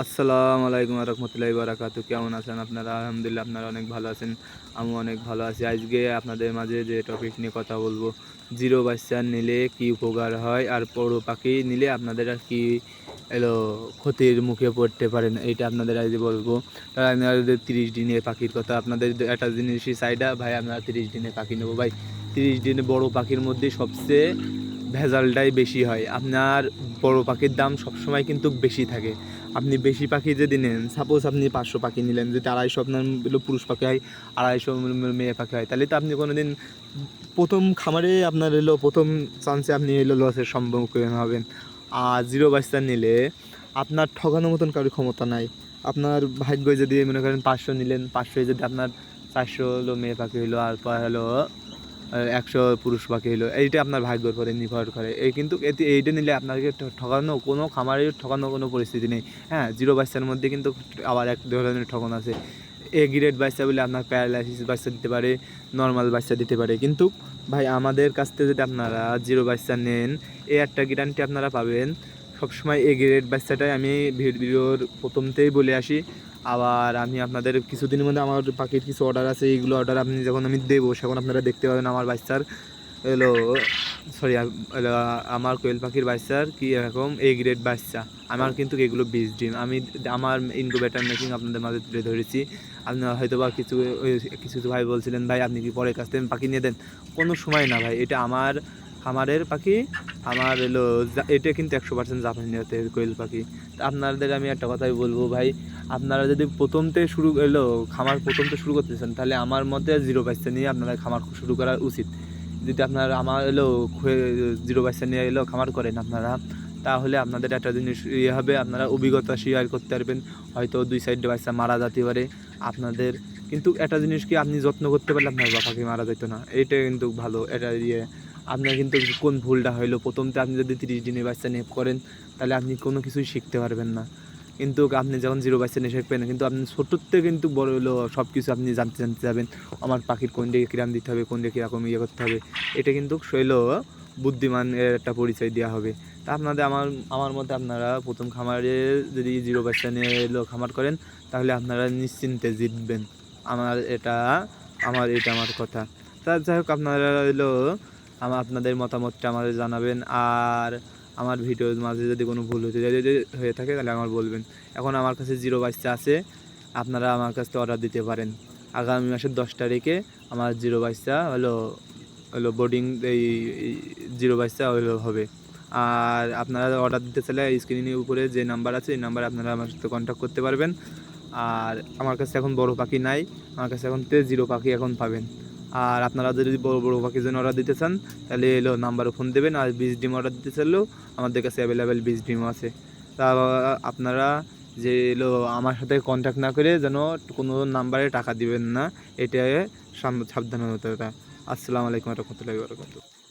আসসালামু আলাইকুম রহমতুল্লাহি বারাকাতু কেমন আছেন আপনারা? আলহামদুলিল্লাহ, আপনারা অনেক ভালো আছেন, আমিও অনেক ভালো আছি। আজকে আপনাদের মাঝে যে টপিক নিয়ে কথা বলব, জিরো বাচ্চা নিলে কি উপকার হয় আর বড় পাখি নিলে আপনাদের আর কি, এলো, ক্ষতির মুখে পড়তে পারেন এইটা আপনাদের আজকে বলব। তাহলে আপনাদের তিরিশ দিনের পাখির কথা, আপনাদের একটা জিনিসই সাইডা ভাই আপনারা তিরিশ দিনে পাখি নেব। ভাই, তিরিশ দিনে বড় পাখির মধ্যে সবচেয়ে ভেজালটাই বেশি হয়। আপনার বড় পাখির দাম সবসময় কিন্তু বেশি থাকে। আপনি বেশি পাখি যদি নেন সাপোজ আপনি পাঁচশো পাখি নিলেন, যদি আড়াইশো আপনার পুরুষ পাখি হয়, আড়াইশো মেয়ে পাখি হয়, তাহলে তো আপনি কোনো দিন প্রথম খামারে আপনার এলো প্রথম চান্সে আপনি এলো লসের সম্মুখীন হবেন। আর জিরো বাচ্চা নিলে আপনার ঠকানোর মতন কারোর ক্ষমতা নাই। আপনার ভাগ্য যদি মনে করেন পাঁচশো নিলেন পাঁচশো যদি আপনার চারশো হলো মেয়ে পাখি হলো, আর হলো একশো পুরুষ পাখি হলো এইটা আপনার ভাগ্যর উপরে নির্ভর করে। এই কিন্তু এতে এইটা নিলে আপনাকে ঠকানো কোনো খামারের ঠকানো কোনো পরিস্থিতি নেই। হ্যাঁ জিরো বাচ্চার মধ্যে কিন্তু আবার এক ধরনের ঠকানো আছে। এ গ্রেড বাচ্চা বলে আপনার প্যারালাইসিস বাচ্চা দিতে পারে, নর্মাল বাচ্চা দিতে পারে। কিন্তু ভাই, আমাদের কাছ থেকে যদি আপনারা জিরো বাচ্চা নেন, এই একটা গ্যারান্টি আপনারা পাবেন। সবসময় এ গ্রেড বাচ্চাটাই আমি ভিডিওর প্রথমতেই বলে আসি। আবার আমি আপনাদের কিছুদিনের মধ্যে আমার পাখির কিছু অর্ডার আছে, এইগুলো অর্ডার আপনি যখন আমি দেবো, সেখন আপনারা দেখতে পাবেন আমার বাচ্চার এলো সরি আমার কোয়েল পাখির বাচ্চার কি এরকম এ গ্রেড বাচ্চা আমার কিন্তু এগুলো বীজ ডিম। আমি আমার ইনকুবেটার মেকিং আপনাদের মাঝে তুলে ধরেছি। আপনারা হয়তো বা কিছু কিছু ভাই বলছিলেন, ভাই, আপনি কি পরের কাছ থেকে পাখি নিয়ে দেন? কোনো সময় না ভাই, এটা আমার খামারের পাখি, আমার এলো এটা কিন্তু একশো পার্সেন্ট জাপানি জাতের কোয়েল পাখি। আপনাদের আমি একটা কথাই বলব ভাই, আপনারা যদি প্রথমতে শুরু এলো খামার প্রথমতে শুরু করতেছেন, তাহলে আমার মতে জিরো বাচ্চা নিয়ে আপনারা খামার শুরু করা উচিত। যদি আপনার আমার এলো জিরো বাচ্চা নিয়ে এলো খামার করেন আপনারা, তাহলে আপনাদের একটা জিনিস ইয়ে হবে, আপনারা অভিজ্ঞতা শেয়ার করতে পারবেন। হয়তো দুই সাইডে বাচ্চা মারা যেতে পারে আপনাদের। কিন্তু একটা জিনিস কি আপনি যত্ন করতে পারলে আপনার পাখি মারা যেত না। এটা কিন্তু ভালো, এটা ইয়ে। আপনার কিন্তু কোন ভুলটা হইল? প্রথমতে আপনি যদি তিরিশ দিনের বাচ্চা নেপ করেন, তাহলে আপনি কোনো কিছুই শিখতে পারবেন না। কিন্তু আপনি যখন জিরো বাচ্চা নিয়ে শিখবেন, কিন্তু আপনি ছোটোতে কিন্তু বড় হলো সব কিছু আপনি জানতে জানতে যাবেন। আমার পাখির কোন দিকে কিরাম দিতে হবে, কোন দিকে কীরকম ইয়ে করতে হবে, এটা কিন্তু শৈল বুদ্ধিমানের একটা পরিচয় দেওয়া হবে। তা আপনাদের আমার আমার মতে আপনারা প্রথম খামারে যদি জিরো বাচ্চা নিয়ে এলো, খামার করেন, তাহলে আপনারা নিশ্চিন্তে জিতবেন। আমার এটা আমার এটা আমার কথা। তা যাই হোক, আপনারা এলো আমার আপনাদের মতামতটা আমাদের জানাবেন। আর আমার ভিডিওর মাঝে যদি কোনো ভুল হতে হয়ে থাকে তাহলে আমার বলবেন। এখন আমার কাছে জিরো বাচ্চা আছে, আপনারা আমার কাছে অর্ডার দিতে পারেন। আগামী মাসের দশ তারিখে আমার জিরো বাচ্চা হলো হলো বোর্ডিং এই জিরো বাচ্চা হলো হবে। আর আপনারা অর্ডার দিতে চাইলে স্ক্রিনের উপরে যে নাম্বার আছে, এই নাম্বারে আপনারা আমার সাথে কন্ট্যাক্ট করতে পারবেন। আর আমার কাছে এখন বড় পাখি নাই, আমার কাছে এখন তে জিরো পাখি এখন পাবেন। আর আপনারা যদি বড় বড় পাখির জন্য অর্ডার দিতে চান, তাহলে এলো নাম্বারে ফোন দেবেন আর বীজ ডিম অর্ডার দিতে চাইলেও আমাদের কাছে অ্যাভেলেবেল বীজ ডিম আছে। তা, আপনারা যে এলো আমার সাথে কন্ট্যাক্ট না করে যেন কোনো নাম্বারে টাকা দিবেন না এটা সাবধানতা আসসালামু আলাইকুম রহমতুল্লাহ বারকাতুহু।